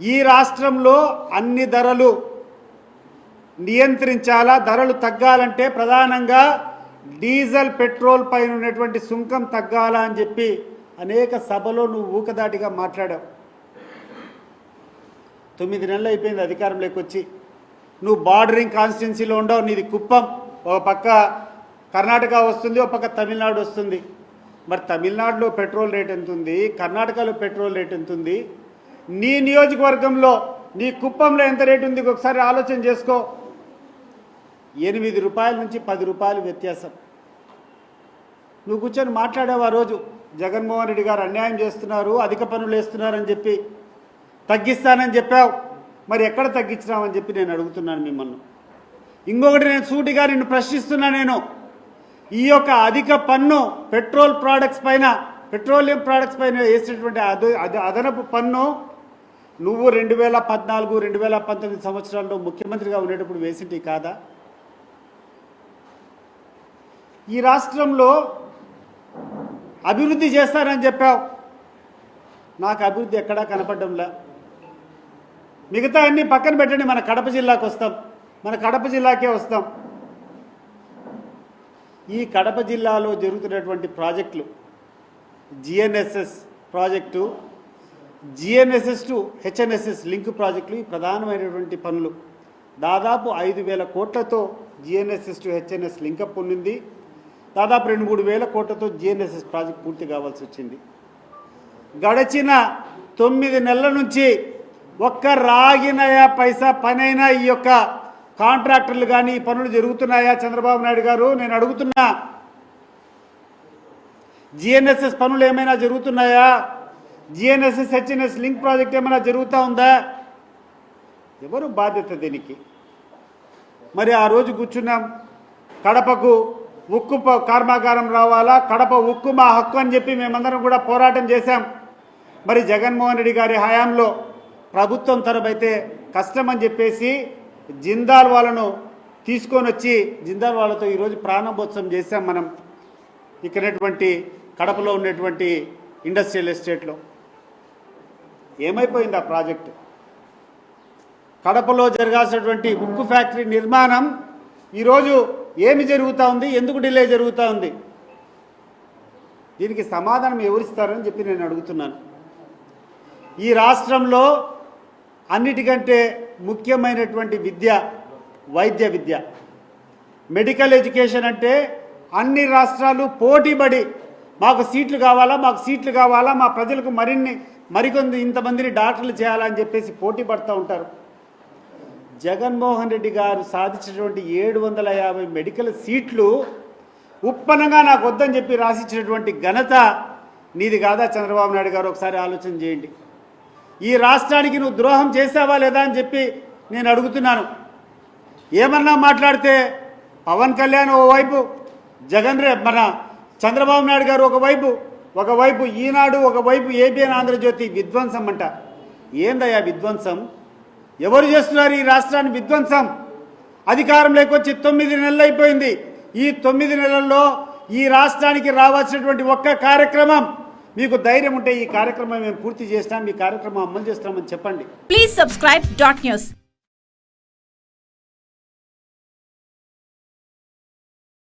ఈ రాష్ట్రంలో అన్ని ధరలు నియంత్రించాలా? ధరలు తగ్గాలంటే ప్రధానంగా డీజిల్ పెట్రోల్ పైన ఉన్నటువంటి సుంకం తగ్గాలా అని చెప్పి అనేక సభలో నువ్వు ఊకదాటిగా మాట్లాడావు. తొమ్మిది నెలలు అయిపోయింది అధికారంలోకి వచ్చి. నువ్వు బార్డరింగ్ కాన్స్టిట్యున్సీలో ఉండవు నీది కుప్పం. ఒక పక్క కర్ణాటక వస్తుంది ఒక పక్క తమిళనాడు వస్తుంది. మరి తమిళనాడులో పెట్రోల్ రేట్ ఎంత ఉంది కర్ణాటకలో పెట్రోల్ రేట్ ఎంత ఉంది నీ నియోజకవర్గంలో నీ కుప్పంలో ఎంత రేటు ఉంది ఒకసారి ఆలోచన చేసుకో. ఎనిమిది రూపాయల నుంచి పది రూపాయలు వ్యత్యాసం. నువ్వు కూర్చొని మాట్లాడావు ఆ రోజు. జగన్మోహన్ రెడ్డి గారు అన్యాయం చేస్తున్నారు అధిక పనులు వేస్తున్నారని చెప్పి తగ్గిస్తానని చెప్పావు. మరి ఎక్కడ తగ్గించినావని చెప్పి నేను అడుగుతున్నాను మిమ్మల్ని. ఇంకొకటి నేను సూటిగా నిన్ను ప్రశ్నిస్తున్నా నేను. ఈ యొక్క అధిక పన్ను పెట్రోల్ ప్రోడక్ట్స్ పైన పెట్రోలియం ప్రోడక్ట్స్ పైన వేసినటువంటి అద- అదనపు పన్ను నువ్వు రెండు వేల పద్నాలుగు రెండు వేల పంతొమ్మిది సంవత్సరాల్లో ముఖ్యమంత్రిగా ఉండేటప్పుడు వేసింటి కాదా? ఈ రాష్ట్రంలో అభివృద్ధి చేస్తానని చెప్పావు. నాకు అభివృద్ధి ఎక్కడా కనపడడంలా? మిగతా అన్ని పక్కన పెట్టండి మన కడప జిల్లాకు వస్తాం. మన కడప జిల్లాకే వస్తాం. ఈ కడప జిల్లాలో జరుగుతున్నటువంటి ప్రాజెక్టులు GNSS project GNSS to HNSS link ప్రాజెక్టులు ఈ ప్రధానమైనటువంటి పనులు. దాదాపు ఐదు వేల కోట్లతో జిఎన్ఎస్ఎస్ టు హెచ్ఎన్ఎస్ లింకప్ ఉండింది దాదాపు రెండు మూడు వేల కోట్లతో జిఎన్ఎస్ఎస్ ప్రాజెక్ట్ పూర్తి కావాల్సి వచ్చింది. గడిచిన తొమ్మిది నెలల నుంచి ఒక్క రాగినయా పైసా పనైనా ఈ యొక్క కాంట్రాక్టర్లు కానీ ఈ పనులు జరుగుతున్నాయా చంద్రబాబు నాయుడు గారు? నేను అడుగుతున్నా. జిఎన్ఎస్ఎస్ పనులు ఏమైనా జరుగుతున్నాయా? జిఎన్ఎస్ఎస్ హెచ్ఎన్ఎస్ లింక్ ప్రాజెక్ట్ ఏమైనా జరుగుతూ ఉందా? ఎవరు బాధ్యత దీనికి? మరి ఆ రోజు కూర్చున్నాం. కడపకు ఉక్కు కర్మాగారం రావాలా? కడప ఉక్కు మా హక్కు అని చెప్పి మేమందరం కూడా పోరాటం చేశాం. మరి జగన్మోహన్ రెడ్డి గారి హయాంలో ప్రభుత్వం తరఫైతే కష్టం అని చెప్పేసి జిందాల్ వాళ్ళను తీసుకొని వచ్చి జిందాల్ వాళ్ళతో ఈరోజు ప్రారంభోత్సవం చేశాం మనం. ఇక్కడటువంటి కడపలో ఉన్నటువంటి ఇండస్ట్రియల్ ఎస్టేట్లో. ఏమైపోయింది ఆ ప్రాజెక్టు? కడపలో జరగాల్సినటువంటి ఉక్కు ఫ్యాక్టరీ నిర్మాణం ఈరోజు ఏమి జరుగుతూ ఉంది? ఎందుకు డిలే జరుగుతూ ఉంది? దీనికి సమాధానం ఎవరిస్తారని చెప్పి నేను అడుగుతున్నాను. ఈ రాష్ట్రంలో అన్నిటికంటే ముఖ్యమైనటువంటి విద్య వైద్య విద్య. మెడికల్ ఎడ్యుకేషన్ అంటే అన్ని రాష్ట్రాలు పోటీపడి మాకు సీట్లు కావాలా మాకు సీట్లు కావాలా మా ప్రజలకు మరిన్ని మరికొంది ఇంతమందిని డాక్టర్లు చేయాలని చెప్పేసి పోటీ పడుతూ ఉంటారు. జగన్మోహన్ రెడ్డి గారు సాధించినటువంటి ఏడు వందల యాభై మెడికల్ సీట్లు ఉప్పనంగా నాకు వద్దని చెప్పి రాసిచ్చినటువంటి ఘనత నీది కాదా చంద్రబాబు నాయుడు గారు ఒకసారి ఆలోచన చేయండి. ఈ రాష్ట్రానికి నువ్వు ద్రోహం చేసావా లేదా అని చెప్పి నేను అడుగుతున్నాను. ఏమన్నా మాట్లాడితే పవన్ కళ్యాణ్ ఓవైపు జగన్ రే మన చంద్రబాబు నాయుడు గారు ఒకవైపు ఒకవైపు ఈనాడు ఒకవైపు ఏబిఎన్ ఆంధ్రజ్యోతి విధ్వంసం అంట. ఏందయ్యా విధ్వంసం? ఎవరు చేస్తున్నారు ఈ రాష్ట్రాన్ని విధ్వంసం? అధికారం లేకొచ్చి తొమ్మిది నెలలు అయిపోయింది. ఈ తొమ్మిది నెలల్లో ఈ రాష్ట్రానికి రావాల్సినటువంటి ఒక్క కార్యక్రమం మీకు ధైర్యం ఉంటే ఈ కార్యక్రమం మేము పూర్తి చేస్తాం ఈ కార్యక్రమం అమలు చేస్తామని చెప్పండి. Please subscribe dot news